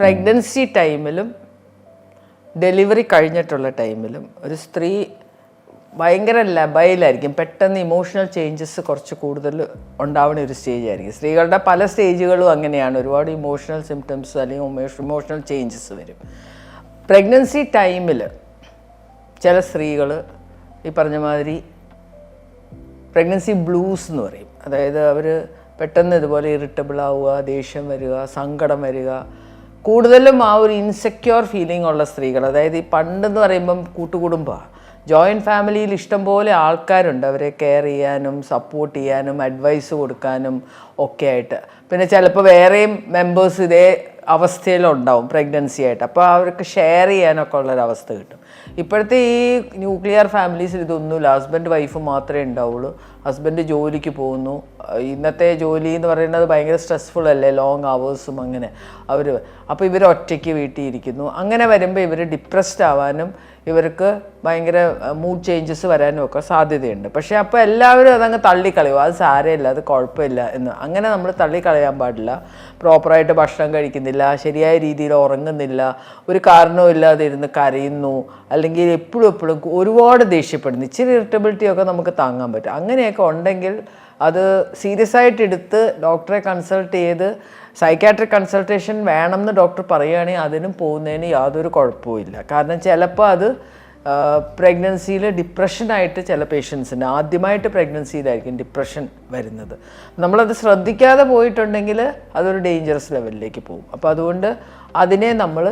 Pregnancy ടൈമിലും delivery കഴിഞ്ഞിട്ടുള്ള ടൈമിലും ഒരു സ്ത്രീ ഭയങ്കര ലബയിലായിരിക്കും. പെട്ടെന്ന് ഇമോഷണൽ ചേഞ്ചസ് കുറച്ച് കൂടുതൽ ഉണ്ടാവുന്ന ഒരു സ്റ്റേജ് ആയിരിക്കും. സ്ത്രീകളുടെ പല സ്റ്റേജുകളും അങ്ങനെയാണ്. ഒരുപാട് ഇമോഷണൽ സിംറ്റംസ് അല്ലെങ്കിൽ ഇമോഷണൽ ചേഞ്ചസ് വരും. പ്രഗ്നൻസി ടൈമിൽ ചില സ്ത്രീകൾ ഈ പറഞ്ഞ മാതിരി പ്രഗ്നൻസി ബ്ലൂസ് എന്ന് പറയും. അതായത് അവർ പെട്ടെന്ന് ഇതുപോലെ ഇറിറ്റബിൾ ആവുക ദേഷ്യം വരിക സങ്കടം വരിക കൂടുതലും ആ ഒരു ഇൻസെക്യൂർ ഫീലിംഗ് ഉള്ള സ്ത്രീകൾ. അതായത് ഈ പണ്ടെന്ന് പറയുമ്പം കൂട്ടുകുടുംബമാണ് ജോയിന്റ് ഫാമിലിയിൽ ഇഷ്ടംപോലെ ആൾക്കാരുണ്ട്. അവരെ കെയർ ചെയ്യാനും സപ്പോർട്ട് ചെയ്യാനും അഡ്വൈസ് കൊടുക്കാനും ഒക്കെ ആയിട്ട്. പിന്നെ ചിലപ്പോൾ വേറെയും മെമ്പേഴ്സ് ഇതേ അവസ്ഥയിലുണ്ടാവും പ്രഗ്നൻസി ആയിട്ട്. അപ്പോൾ അവർക്ക് ഷെയർ ചെയ്യാനൊക്കെ ഉള്ളൊരവസ്ഥ കിട്ടും. ഇപ്പോഴത്തെ ഈ ന്യൂക്ലിയർ ഫാമിലീസിൽ ഇതൊന്നുമില്ല. ഹസ്ബൻഡ് വൈഫ് മാത്രമേ ഉണ്ടാവുള്ളൂ. ഹസ്ബൻഡ് ജോലിക്ക് പോകുന്നു. ഇന്നത്തെ ജോലി എന്ന് പറയുന്നത് ഭയങ്കര സ്ട്രെസ്ഫുൾ അല്ലേ? ലോങ് അവേഴ്സും അങ്ങനെ. അവർ അപ്പോൾ ഇവർ ഒറ്റയ്ക്ക് വീട്ടിൽ ഇരിക്കുന്നു. അങ്ങനെ വരുമ്പോൾ ഇവർ ഡിപ്രസ്ഡ് ആവാനും ഇവർക്ക് ഭയങ്കര മൂഡ് ചേഞ്ചസ് വരാനും ഒക്കെ സാധ്യതയുണ്ട്. പക്ഷേ അപ്പോൾ എല്ലാവരും അതങ്ങ് തള്ളിക്കളയും. അത് സാരമില്ല അത് കുഴപ്പമില്ല എന്ന്. അങ്ങനെ നമ്മൾ തള്ളിക്കളയാൻ പാടില്ല. പ്രോപ്പറായിട്ട് ഭക്ഷണം കഴിക്കുന്നില്ല ശരിയായ രീതിയിൽ ഉറങ്ങുന്നില്ല ഒരു കാരണവുമില്ലാതെ ഇരുന്ന് കരയുന്നു അല്ലെങ്കിൽ എപ്പോഴും എപ്പോഴും ഒരുപാട് ദേഷ്യപ്പെടുന്നു. ഇച്ചിരി ഇറിറ്റബിലിറ്റി ഒക്കെ നമുക്ക് താങ്ങാൻ പറ്റും. അങ്ങനെയൊക്കെ ഉണ്ടെങ്കിൽ അത് സീരിയസ് ആയിട്ട് എടുത്ത് ഡോക്ടറെ കൺസൾട്ട് ചെയ്ത് സൈക്കാട്രിക് കൺസൾട്ടേഷൻ വേണമെന്ന് ഡോക്ടർ പറയുകയാണെങ്കിൽ അതിനും പോകുന്നതിന് യാതൊരു കുഴപ്പവുമില്ല കാരണം ചിലപ്പോൾ അത് പ്രഗ്നൻസിയിൽ ഡിപ്രഷനായിട്ട് ചില പേഷ്യൻസിന് ആദ്യമായിട്ട് പ്രഗ്നൻസിയിലായിരിക്കും ഡിപ്രഷൻ വരുന്നത്. നമ്മളത് ശ്രദ്ധിക്കാതെ പോയിട്ടുണ്ടെങ്കിൽ അതൊരു ഡേഞ്ചറസ് ലെവലിലേക്ക് പോകും. അപ്പോൾ അതുകൊണ്ട് അതിനെ നമ്മൾ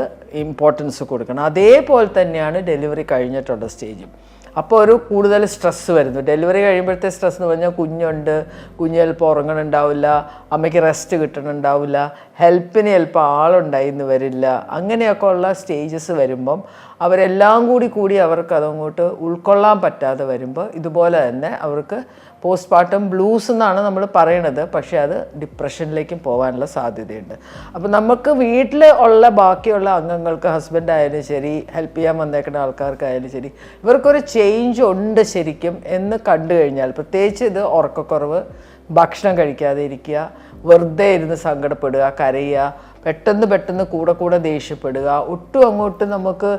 ഇമ്പോർട്ടൻസ് കൊടുക്കണം. അതേപോലെ തന്നെയാണ് ഡെലിവറി കഴിഞ്ഞിട്ടുള്ള സ്റ്റേജും അപ്പോൾ ഒരു കൂടുതൽ സ്ട്രെസ്സ് വരുന്നു. ഡെലിവറി കഴിയുമ്പോഴത്തെ സ്ട്രെസ് എന്ന് പറഞ്ഞാൽ കുഞ്ഞുണ്ട് കുഞ്ഞ് ചിലപ്പോൾ ഉറങ്ങണുണ്ടാവില്ല അമ്മയ്ക്ക് റെസ്റ്റ് കിട്ടണുണ്ടാവില്ല ഹെൽപ്പിന് ചിലപ്പോൾ ആളുണ്ടായി എന്ന് വരില്ല. അങ്ങനെയൊക്കെ ഉള്ള സ്റ്റേജസ് വരുമ്പം അവരെല്ലാം കൂടി കൂടി അവർക്ക് അതങ്ങോട്ട് ഉൾക്കൊള്ളാൻ പറ്റാതെ വരുമ്പോൾ ഇതുപോലെ തന്നെ അവർക്ക് പോസ്റ്റ് പാർട്ടം ബ്ലൂസ് എന്നാണ് നമ്മൾ പറയണത്. പക്ഷേ അത് ഡിപ്രഷനിലേക്കും പോകാനുള്ള സാധ്യതയുണ്ട്. അപ്പോൾ നമുക്ക് വീട്ടിൽ ഉള്ള ബാക്കിയുള്ള അംഗങ്ങൾക്ക് ഹസ്ബൻഡ് ആയാലും ശരി ഹെൽപ്പ് ചെയ്യാൻ വന്നേക്കുന്ന ആൾക്കാർക്കായാലും ശരി ഇവർക്കൊരു ചേഞ്ച് ഉണ്ട് ശരിക്കും എന്ന് കണ്ടു കഴിഞ്ഞാൽ പ്രത്യേകിച്ച് ഇത് ഉറക്കക്കുറവ് ഭക്ഷണം കഴിക്കാതെ ഇരിക്കുക വെറുതെ ഇരുന്ന് സങ്കടപ്പെടുക കരയുക പെട്ടെന്ന് പെട്ടെന്ന് കൂടെ കൂടെ ദേഷ്യപ്പെടുക. ഒട്ടും അങ്ങോട്ട് നമുക്ക്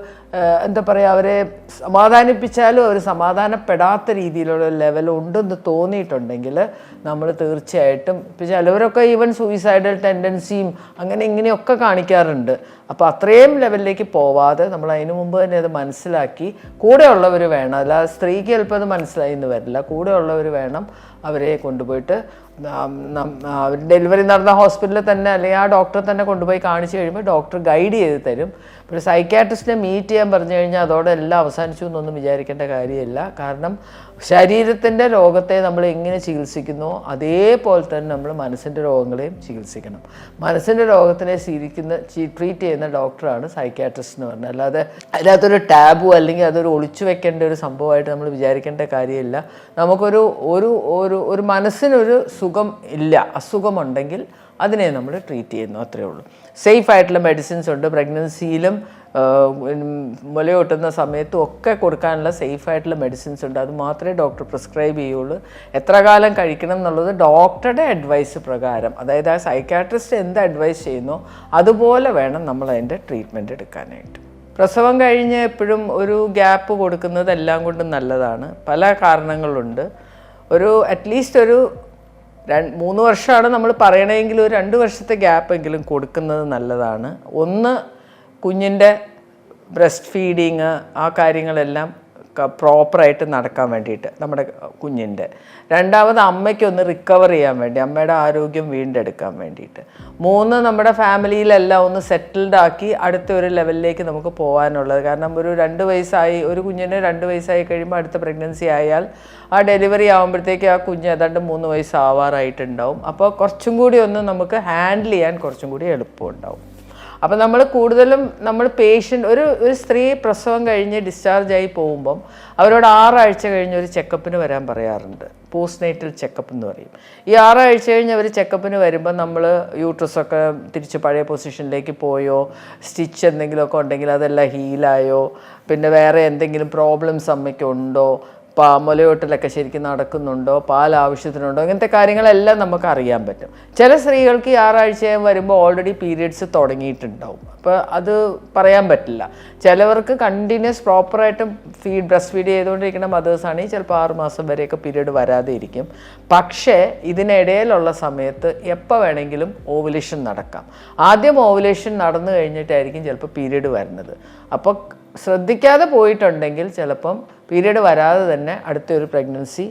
എന്താ പറയുക അവരെ സമാധാനിപ്പിച്ചാലും അവർ സമാധാനപ്പെടാത്ത രീതിയിലുള്ള ലെവൽ ഉണ്ടെന്ന് തോന്നിയിട്ടുണ്ടെങ്കിൽ നമ്മൾ തീർച്ചയായിട്ടും ഇപ്പം ചിലവരൊക്കെ ഈവൻ സൂയിസൈഡൽ ടെൻഡൻസിയും അങ്ങനെ ഇങ്ങനെയൊക്കെ കാണിക്കാറുണ്ട്. അപ്പോൾ അത്രയും ലെവലിലേക്ക് പോവാതെ നമ്മൾ അതിനു മുമ്പ് തന്നെ അത് മനസ്സിലാക്കി കൂടെയുള്ളവർ വേണം. അല്ല സ്ത്രീക്ക് ചിലപ്പോൾ അത് മനസ്സിലായി എന്ന് വരില്ല. കൂടെയുള്ളവർ വേണം അവരെ കൊണ്ടുപോയിട്ട് ഡെലിവറി നടന്ന ഹോസ്പിറ്റലിൽ തന്നെ അല്ലെങ്കിൽ ആ ഡോക്ടറെ തന്നെ കൊണ്ടുപോയി കാണിച്ചു കഴിയുമ്പോൾ ഡോക്ടർ ഗൈഡ് ചെയ്ത് തരും. ഒരു സൈക്കാട്രിസ്റ്റിനെ മീറ്റ് ചെയ്യാൻ പറഞ്ഞു കഴിഞ്ഞാൽ അതോടെ എല്ലാം അവസാനിച്ചു എന്നൊന്നും വിചാരിക്കേണ്ട കാര്യമില്ല. കാരണം ശരീരത്തിന്റെ രോഗത്തെ നമ്മൾ എങ്ങനെ ചികിത്സിക്കുന്നോ അതേപോലെ തന്നെ നമ്മൾ മനസ്സിന്റെ രോഗങ്ങളെയും ചികിത്സിക്കണം. മനസ്സിന്റെ രോഗത്തിനെ ചിരിക്കുന്ന ട്രീറ്റ് ചെയ്യുന്ന ഡോക്ടറാണ് സൈക്യാട്രിസ്റ്റ് എന്ന് പറഞ്ഞത്. അല്ലാതെ അതിനകത്തൊരു ടാബു അല്ലെങ്കിൽ അതൊരു ഒളിച്ചു വെക്കേണ്ട ഒരു സംഭവമായിട്ട് നമ്മൾ വിചാരിക്കേണ്ട കാര്യമില്ല. നമുക്കൊരു ഒരു ഒരു ഒരു മനസ്സിനൊരു സുഖം ഇല്ല അസുഖമുണ്ടെങ്കിൽ അതിനെ നമ്മൾ ട്രീറ്റ് ചെയ്യുന്നു അത്രയേ ഉള്ളൂ. സേഫ് ആയിട്ടുള്ള മെഡിസിൻസ് ഉണ്ട്. പ്രഗ്നൻസിയിലും മുലയൂട്ടുന്ന സമയത്തും ഒക്കെ കൊടുക്കാനുള്ള സേഫ് ആയിട്ടുള്ള മെഡിസിൻസ് ഉണ്ട്. അത് മാത്രമേ ഡോക്ടർ പ്രിസ്ക്രൈബ് ചെയ്യുള്ളൂ. എത്ര കാലം കഴിക്കണം എന്നുള്ളത് ഡോക്ടറുടെ അഡ്വൈസ് പ്രകാരം അതായത് ആ സൈക്കാട്രിസ്റ്റ് എന്ത് അഡ്വൈസ് ചെയ്യുന്നോ അതുപോലെ വേണം നമ്മൾ അതിന്റെ ട്രീറ്റ്മെന്റ് എടുക്കാനായിട്ട്. പ്രസവം കഴിഞ്ഞ് എപ്പോഴും ഒരു ഗ്യാപ്പ് കൊടുക്കുന്നത് എല്ലാം കൊണ്ടും നല്ലതാണ്. പല കാരണങ്ങളുണ്ട്. ഒരു അറ്റ്ലീസ്റ്റ് ഒരു മൂന്ന് വർഷമാണ് നമ്മൾ പറയണമെങ്കിൽ ഒരു രണ്ട് വർഷത്തെ ഗ്യാപ്പെങ്കിലും കൊടുക്കുന്നത് നല്ലതാണ്. ഒന്ന് കുഞ്ഞിന്റെ ബ്രസ്റ്റ് ഫീഡിങ് ആ കാര്യങ്ങളെല്ലാം പ്രോപ്പറായിട്ട് നടക്കാൻ വേണ്ടിയിട്ട് നമ്മുടെ കുഞ്ഞിന്റെ. രണ്ടാമത് അമ്മയ്ക്കൊന്ന് റിക്കവർ ചെയ്യാൻ വേണ്ടി അമ്മയുടെ ആരോഗ്യം വീണ്ടെടുക്കാൻ വേണ്ടിയിട്ട്. മൂന്ന് നമ്മുടെ ഫാമിലിയിലെല്ലാം ഒന്ന് സെറ്റിൽഡ് ആക്കി അടുത്ത ഒരു ലെവലിലേക്ക് നമുക്ക് പോകാനുള്ളത്. കാരണം ഒരു രണ്ട് വയസ്സായി ഒരു കുഞ്ഞിന് രണ്ട് വയസ്സായി കഴിയുമ്പോൾ അടുത്ത പ്രഗ്നൻസി ആയാൽ ആ ഡെലിവറി ആകുമ്പോഴത്തേക്ക് ആ കുഞ്ഞ് ഏതാണ്ട് മൂന്ന് വയസ്സാവാറായിട്ടുണ്ടാവും അപ്പോൾ കുറച്ചും കൂടി ഒന്ന് നമുക്ക് ഹാൻഡിൽ ചെയ്യാൻ കുറച്ചും കൂടി എളുപ്പമുണ്ടാവും. അപ്പോൾ നമ്മൾ കൂടുതലും നമ്മൾ പേഷ്യന്റ് ഒരു ഒരു സ്ത്രീ പ്രസവം കഴിഞ്ഞ് ഡിസ്ചാർജ് ആയി പോകുമ്പം അവരോട് ആറാഴ്ച കഴിഞ്ഞ് ഒരു ചെക്കപ്പിന് വരാൻ പറയാറുണ്ട്. പോസ്റ്റ് നൈറ്റൽ ചെക്കപ്പ് എന്ന് പറയും. ഈ ആറാഴ്ച കഴിഞ്ഞ് അവർ ചെക്കപ്പിന് വരുമ്പോൾ നമ്മൾ യൂട്രസൊക്കെ തിരിച്ച് പഴയ പൊസിഷനിലേക്ക് പോയോ സ്റ്റിച്ച് എന്തെങ്കിലുമൊക്കെ ഉണ്ടെങ്കിൽ അതെല്ലാം ഹീലായോ പിന്നെ വേറെ എന്തെങ്കിലും പ്രോബ്ലംസ് അമ്മയ്ക്ക് ഉണ്ടോ പാ മുലയൂട്ടലൊക്കെ ശരിക്കും നടക്കുന്നുണ്ടോ? പാൽ ആവശ്യത്തിനുണ്ടോ? ഇങ്ങനത്തെ കാര്യങ്ങളെല്ലാം നമുക്ക് അറിയാൻ പറ്റും. ചില സ്ത്രീകൾക്ക് ഈ ആറാഴ്ചയായി വരുമ്പോൾ ഓൾറെഡി പീരിയഡ്സ് തുടങ്ങിയിട്ടുണ്ടാവും. അപ്പോൾ അത് പറയാൻ പറ്റില്ല. ചിലവർക്ക് കണ്ടിന്യൂസ് പ്രോപ്പറായിട്ട് ഫീഡ് ബ്രസ്റ്റ് ഫീഡ് ചെയ്തുകൊണ്ടിരിക്കുന്ന മദേഴ്സാണെങ്കിൽ ചിലപ്പോൾ ആറ് മാസം വരെയൊക്കെ പീരീഡ് വരാതെ ഇരിക്കും. പക്ഷേ ഇതിനിടയിലുള്ള സമയത്ത് എപ്പോൾ വേണമെങ്കിലും ഓവുലേഷൻ നടക്കാം. ആദ്യം ഓവുലേഷൻ നടന്നു കഴിഞ്ഞിട്ടായിരിക്കും ചിലപ്പോൾ പീരീഡ് വരുന്നത്. അപ്പോൾ ശ്രദ്ധിക്കാതെ പോയിട്ടുണ്ടെങ്കിൽ ചിലപ്പം പീരീഡ് വരാതെ തന്നെ അടുത്തൊരു പ്രഗ്നൻസി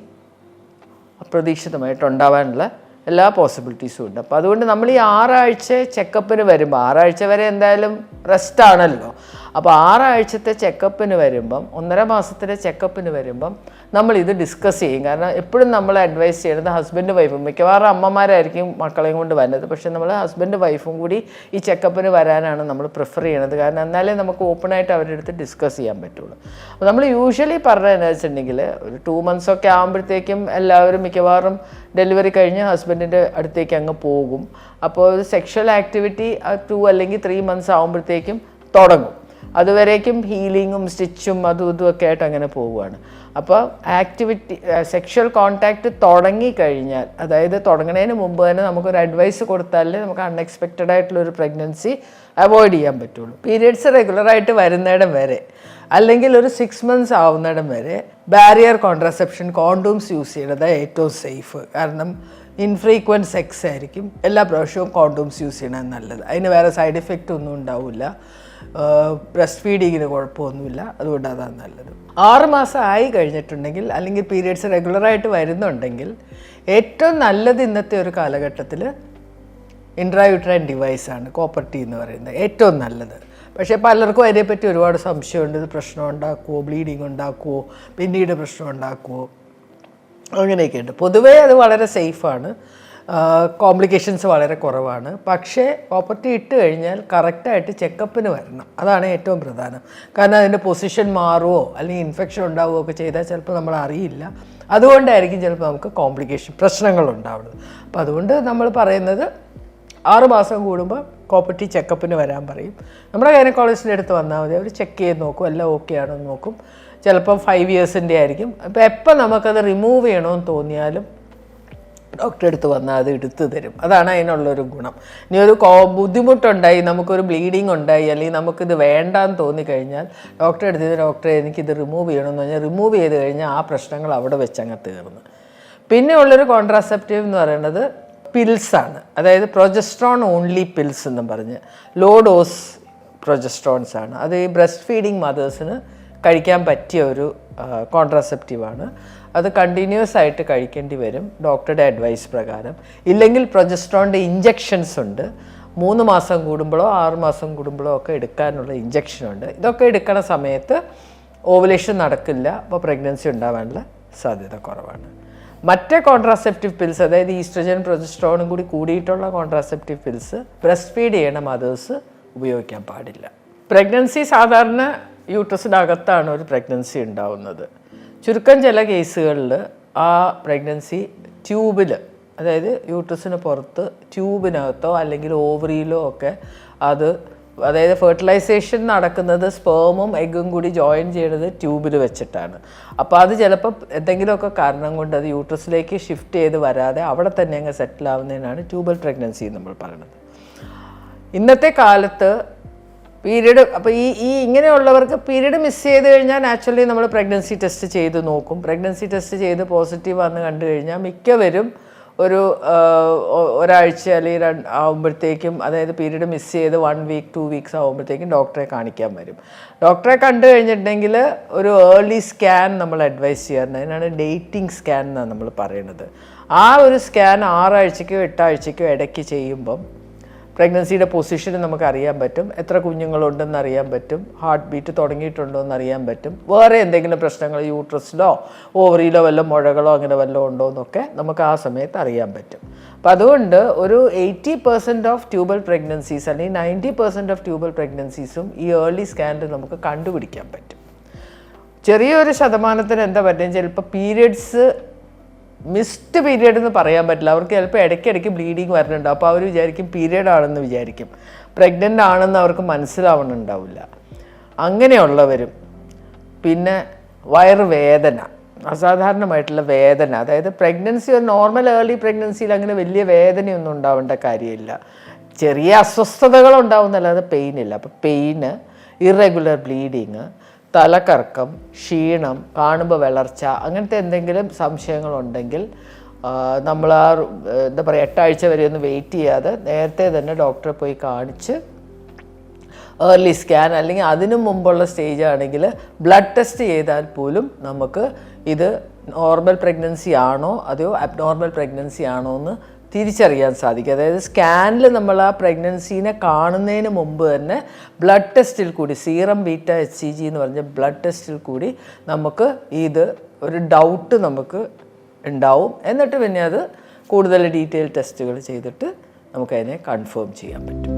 അപ്രതീക്ഷിതമായിട്ട് ഉണ്ടാവാനുള്ള എല്ലാ പോസിബിലിറ്റീസും ഉണ്ട്. അപ്പോൾ അതുകൊണ്ട് നമ്മൾ ഈ ആറാഴ്ച ചെക്കപ്പിന് വരുമ്പോൾ ആറാഴ്ച വരെ എന്തായാലും റെസ്റ്റ് ആണല്ലോ. അപ്പോൾ ആറാഴ്ചത്തെ ചെക്കപ്പിന് വരുമ്പം ഒന്നര മാസത്തിലെ ചെക്കപ്പിന് വരുമ്പം നമ്മൾ ഇത് ഡിസ്കസ് ചെയ്യും. കാരണം എപ്പോഴും നമ്മൾ അഡ്വൈസ് ചെയ്യുന്നത് ഹസ്ബൻഡ് വൈഫും മിക്കവാറും അമ്മമാരായിരിക്കും മക്കളെയും കൊണ്ട് വരുന്നത്. പക്ഷേ നമ്മൾ ഹസ്ബൻഡ് വൈഫും കൂടി ഈ ചെക്കപ്പിന് വരാനാണ് നമ്മൾ പ്രിഫർ ചെയ്യണത് കാരണം എന്നാലേ നമുക്ക് ഓപ്പണായിട്ട് അവരുടെ അടുത്ത് ഡിസ്കസ് ചെയ്യാൻ പറ്റുള്ളൂ. അപ്പോൾ നമ്മൾ യൂഷ്വലി പറഞ്ഞതെന്ന് വെച്ചിട്ടുണ്ടെങ്കിൽ ഒരു ടു മന്ത്സ് ഒക്കെ ആകുമ്പോഴത്തേക്കും എല്ലാവരും മിക്കവാറും ഡെലിവറി കഴിഞ്ഞ് ഹസ്ബൻഡിന്റെ അടുത്തേക്ക് അങ്ങ് പോകും. അപ്പോൾ സെക്ഷൽ ആക്ടിവിറ്റി ടു അല്ലെങ്കിൽ ത്രീ മന്ത്സ് ആകുമ്പോഴത്തേക്കും തുടങ്ങും. അതുവരേക്കും ഹീലിങ്ങും സ്റ്റിച്ചും അതും ഇതും ഒക്കെ ആയിട്ട് അങ്ങനെ പോവുകയാണ്. അപ്പോൾ ആക്ടിവിറ്റി സെക്ഷൽ കോണ്ടാക്റ്റ് തുടങ്ങിക്കഴിഞ്ഞാൽ അതായത് തുടങ്ങുന്നതിന് മുമ്പ് തന്നെ നമുക്കൊരു അഡ്വൈസ് കൊടുത്താലേ നമുക്ക് അൺഎക്സ്പെക്റ്റഡ് ആയിട്ടുള്ളൊരു പ്രഗ്നൻസി അവോയ്ഡ് ചെയ്യാൻ പറ്റുള്ളൂ. പീരിയഡ്സ് റെഗുലറായിട്ട് വരുന്നിടം വരെ. അല്ലെങ്കിൽ ഒരു സിക്സ് മന്ത്സ് ആവുന്നിടം വരെ ബാരിയർ കോൺട്രസെപ്ഷൻ കോണ്ടോംസ് യൂസ് ചെയ്യുന്നത് ഏറ്റവും സേഫ് കാരണം ഇൻഫ്രീക്വന്റ് സെക്സ് ആയിരിക്കും. എല്ലാ പ്രാവശ്യവും കോണ്ടോംസ് യൂസ് ചെയ്യണത് നല്ലത്. അതിന് വേറെ സൈഡ് എഫക്റ്റ് ഒന്നും ഉണ്ടാവില്ല ബ്രസ്റ്റ് ഫീഡിങ്ങിന് കുഴപ്പമൊന്നുമില്ല. അതുകൊണ്ട് അതാണ് നല്ലത്. ആറ് മാസം ആയി കഴിഞ്ഞിട്ടുണ്ടെങ്കിൽ അല്ലെങ്കിൽ പീരിയഡ്സ് റെഗുലറായിട്ട് വരുന്നുണ്ടെങ്കിൽ ഏറ്റവും നല്ലത് ഇന്നത്തെ ഒരു കാലഘട്ടത്തിൽ ഇൻട്രായുട്രൈൻ ഡിവൈസാണ് കോപ്പർട്ടി എന്ന് പറയുന്നത്. ഏറ്റവും നല്ലത്. പക്ഷേ പലർക്കും അതിനെപ്പറ്റി ഒരുപാട് സംശയമുണ്ട്. ഇത് പ്രശ്നം ഉണ്ടാക്കുമോ ബ്ലീഡിങ് ഉണ്ടാക്കുമോ പിന്നീട് പ്രശ്നം ഉണ്ടാക്കുമോ അങ്ങനെയൊക്കെ ഉണ്ട് പൊതുവേ അത് വളരെ സേഫാണ് കോംപ്ലിക്കേഷൻസ് വളരെ കുറവാണ്. പക്ഷേ പ്രോപ്പർട്ടി ഇട്ട് കഴിഞ്ഞാൽ കറക്റ്റായിട്ട് ചെക്കപ്പിന് വരണം. അതാണ് ഏറ്റവും പ്രധാനം. കാരണം അതിന്റെ പൊസിഷൻ മാറുമോ അല്ലെങ്കിൽ ഇൻഫെക്ഷൻ ഉണ്ടാവുമോ ഒക്കെ ചെയ്താൽ ചിലപ്പോൾ നമ്മൾ അറിയില്ല. അതുകൊണ്ടായിരിക്കും ചിലപ്പോൾ നമുക്ക് കോംപ്ലിക്കേഷൻ പ്രശ്നങ്ങൾ ഉണ്ടാവുന്നത്. അപ്പോൾ അതുകൊണ്ട് നമ്മൾ പറയുന്നത് ആറ് മാസം കൂടുമ്പോൾ കോപ്പർട്ടി ചെക്കപ്പിന് വരാൻ പറയും. നമ്മുടെ ഗൈനക്കോളജിന്റെ അടുത്ത് വന്നാൽ മതി. അവർ ചെക്ക് ചെയ്ത് നോക്കും. എല്ലാം ഓക്കെ ആണോ എന്ന് നോക്കും. ചിലപ്പോൾ ഫൈവ് ഇയേഴ്സിന്റെ ആയിരിക്കും. അപ്പോൾ എപ്പോൾ നമുക്കത് റിമൂവ് ചെയ്യണമെന്ന് തോന്നിയാലും ഡോക്ടറെ അടുത്ത് വന്നാൽ അത് എടുത്തു തരും. അതാണ് അതിനുള്ളൊരു ഗുണം. ഇനി ഒരു കോ ബുദ്ധിമുട്ടുണ്ടായി നമുക്കൊരു ബ്ലീഡിങ് ഉണ്ടായി അല്ലെങ്കിൽ നമുക്കിത് വേണ്ടാന്ന് തോന്നിക്കഴിഞ്ഞാൽ ഡോക്ടറെ അടുത്ത് ഡോക്ടറെ എനിക്കിത് റിമൂവ് ചെയ്യണമെന്ന് പറഞ്ഞാൽ റിമൂവ് ചെയ്ത് കഴിഞ്ഞാൽ ആ പ്രശ്നങ്ങൾ അവിടെ വെച്ചങ്ങ് തീർന്നു. പിന്നെ ഉള്ളൊരു കോൺട്രാസെപ്റ്റീവ് എന്ന് പറയുന്നത് പിൽസാണ്. അതായത് പ്രൊജസ്ട്രോൺ ഓൺലി പിൽസ് എന്നും പറഞ്ഞ്. ലോ ഡോസ് പ്രൊജസ്ട്രോൺസ് ആണ്. അത് ഈ ബ്രസ്റ്റ് ഫീഡിങ് മദേഴ്സിന് കഴിക്കാൻ പറ്റിയ ഒരു കോൺട്രാസെപ്റ്റീവ് ആണ്. അത് കണ്ടിന്യൂസ് ആയിട്ട് കഴിക്കേണ്ടി വരും ഡോക്ടറുടെ അഡ്വൈസ് പ്രകാരം. ഇല്ലെങ്കിൽ പ്രൊജസ്ട്രോണിന്റെ ഇഞ്ചെക്ഷൻസ് ഉണ്ട്. മൂന്ന് മാസം കൂടുമ്പോഴോ ആറ് മാസം കൂടുമ്പോഴോ ഒക്കെ എടുക്കാനുള്ള ഇഞ്ചെക്ഷനുണ്ട് ഇതൊക്കെ എടുക്കുന്ന സമയത്ത് ഓവുലേഷൻ നടക്കില്ല. അപ്പോൾ പ്രഗ്നൻസി ഉണ്ടാവാനുള്ള സാധ്യത കുറവാണ്. മറ്റേ കോൺട്രാസെപ്റ്റീവ് പിൽസ് അതായത് ഈസ്ട്രജൻ പ്രൊജസ്ട്രോണും കൂടി കൂടിയിട്ടുള്ള കോൺട്രാസെപ്റ്റീവ് പിൽസ് ബ്രസ്റ്റ് ഫീഡ് ചെയ്യണ മദേഴ്സ് ഉപയോഗിക്കാൻ പാടില്ല. പ്രഗ്നൻസി സാധാരണ യൂട്രസിന്റെ അകത്താണ് ഒരു പ്രഗ്നൻസി ഉണ്ടാവുന്നത്. ചുരുക്കം ചില കേസുകളിൽ ആ പ്രഗ്നൻസി ട്യൂബിൽ അതായത് യൂട്രസിന് പുറത്ത് ട്യൂബിനകത്തോ അല്ലെങ്കിൽ ഓവറിയിലോ ഒക്കെ അത് അതായത് ഫെർട്ടിലൈസേഷൻ നടക്കുന്നത് സ്പേമും എഗ്ഗും കൂടി ജോയിൻ ചെയ്യുന്നത് ട്യൂബിൽ വെച്ചിട്ടാണ്. അപ്പോൾ അത് ചിലപ്പോൾ എന്തെങ്കിലുമൊക്കെ കാരണം കൊണ്ട് അത് യൂട്രസിലേക്ക് ഷിഫ്റ്റ് ചെയ്ത് വരാതെ അവിടെ തന്നെ അങ്ങ് സെറ്റിൽ ആവുന്നതിനാണ് ട്യൂബൽ പ്രഗ്നൻസി നമ്മൾ പറയുന്നത് ഇന്നത്തെ കാലത്ത് പീരീഡ് അപ്പോൾ ഈ ഈ ഇങ്ങനെയുള്ളവർക്ക് പീരീഡ് മിസ് ചെയ്ത് കഴിഞ്ഞാൽ നാച്ചുറലി നമ്മൾ പ്രഗ്നൻസി ടെസ്റ്റ് ചെയ്ത് നോക്കും. പ്രഗ്നൻസി ടെസ്റ്റ് ചെയ്ത് പോസിറ്റീവ് വന്ന് കണ്ടു കഴിഞ്ഞാൽ മിക്കവരും ഒരു ഒരാഴ്ച അല്ലെങ്കിൽ ആകുമ്പോഴത്തേക്കും അതായത് പീരീഡ് മിസ് ചെയ്ത് വൺ വീക്ക് ടു വീക്സ് ആകുമ്പോഴത്തേക്കും ഡോക്ടറെ കാണിക്കാൻ വരും. ഡോക്ടറെ കണ്ടു കഴിഞ്ഞിട്ടുണ്ടെങ്കിൽ ഒരു ഏർലി സ്കാൻ നമ്മൾ അഡ്വൈസ് ചെയ്യാറുണ്ട്. അതിനാണ് ഡേറ്റിംഗ് സ്കാൻ എന്നാണ് നമ്മൾ പറയുന്നത്. ആ ഒരു സ്കാൻ ആറാഴ്ചയ്ക്കോ എട്ടാഴ്ചയ്ക്കോ ഇടയ്ക്ക് ചെയ്യുമ്പം പ്രഗ്നൻസിയുടെ പൊസിഷൻ നമുക്ക് അറിയാൻ പറ്റും. എത്ര കുഞ്ഞുങ്ങളുണ്ടെന്ന് അറിയാൻ പറ്റും. ഹാർട്ട് ബീറ്റ് തുടങ്ങിയിട്ടുണ്ടോ എന്ന് അറിയാൻ പറ്റും. വേറെ എന്തെങ്കിലും പ്രശ്നങ്ങൾ യൂട്രസിലോ ഓവറിയിലോ വല്ല മുഴകളോ അങ്ങനെ വല്ലതും ഉണ്ടോ എന്നൊക്കെ നമുക്ക് ആ സമയത്ത് അറിയാൻ പറ്റും. അപ്പം അതുകൊണ്ട് ഒരു eighty percent of tubal pregnancies അല്ലെങ്കിൽ നയന്റി പെർസെന്റ് ഓഫ് ട്യൂബൽ പ്രഗ്നൻസീസും ഈ ഏർലി സ്കാനിൽ നമുക്ക് കണ്ടുപിടിക്കാൻ പറ്റും. ചെറിയൊരു ശതമാനത്തിന് എന്താ പറ്റുക ചിലപ്പോൾ പീരിയഡ്സ് മിസ്ഡ് പീരിയഡ് എന്ന് പറയാൻ പറ്റില്ല. അവർക്ക് ചിലപ്പോൾ ഇടയ്ക്കിടയ്ക്ക് ബ്ലീഡിങ് വരുന്നുണ്ടാവും അപ്പോൾ അവർ വിചാരിക്കും പീരിയഡ് ആണെന്ന് വിചാരിക്കും. പ്രഗ്നന്റ് ആണെന്ന് അവർക്ക് മനസ്സിലാവണുണ്ടാവില്ല. അങ്ങനെയുള്ളവരും പിന്നെ വയറുവേദന അസാധാരണമായിട്ടുള്ള വേദന. അതായത് പ്രഗ്നൻസി ഒരു നോർമൽ ഏർലി പ്രഗ്നൻസിയിൽ അങ്ങനെ വലിയ വേദനയൊന്നും ഉണ്ടാവേണ്ട കാര്യമില്ല. ചെറിയ അസ്വസ്ഥതകൾ ഉണ്ടാവുന്നല്ലാതെ പെയിൻ ഇല്ല. അപ്പോൾ പെയിന് ഇറെഗുലർ ബ്ലീഡിങ് തലകറക്കം ക്ഷീണം കാണുമ്പോൾ വളർച്ച അങ്ങനത്തെ എന്തെങ്കിലും സംശയങ്ങളുണ്ടെങ്കിൽ നമ്മൾ ആ എന്താ പറയുക എട്ടാഴ്ച വരെ ഒന്ന് വെയിറ്റ് ചെയ്യാതെ നേരത്തെ തന്നെ ഡോക്ടറെ പോയി കാണിച്ച് ഏർലി സ്കാൻ അല്ലെങ്കിൽ അതിനു മുമ്പുള്ള സ്റ്റേജ് ആണെങ്കിൽ ബ്ലഡ് ടെസ്റ്റ് ചെയ്താൽ പോലും നമുക്ക് ഇത് നോർമൽ പ്രഗ്നൻസി ആണോ അതോ അബ്നോർമൽ പ്രഗ്നൻസി ആണോ എന്ന് തിരിച്ചറിയാൻ സാധിക്കും. അതായത് സ്കാനിൽ നമ്മൾ ആ പ്രഗ്നൻസീനെ കാണുന്നതിന് മുമ്പ് തന്നെ ബ്ലഡ് ടെസ്റ്റിൽ കൂടി serum beta H C G എന്ന് പറഞ്ഞ ബ്ലഡ് ടെസ്റ്റിൽ കൂടി നമുക്ക് ഇത് ഒരു ഡൗട്ട് നമുക്ക് ഉണ്ടാവും. എന്നിട്ട് പിന്നെ അത് കൂടുതൽ ഡീറ്റെയിൽ ടെസ്റ്റുകൾ ചെയ്തിട്ട് നമുക്കതിനെ കൺഫേം ചെയ്യാൻ പറ്റും.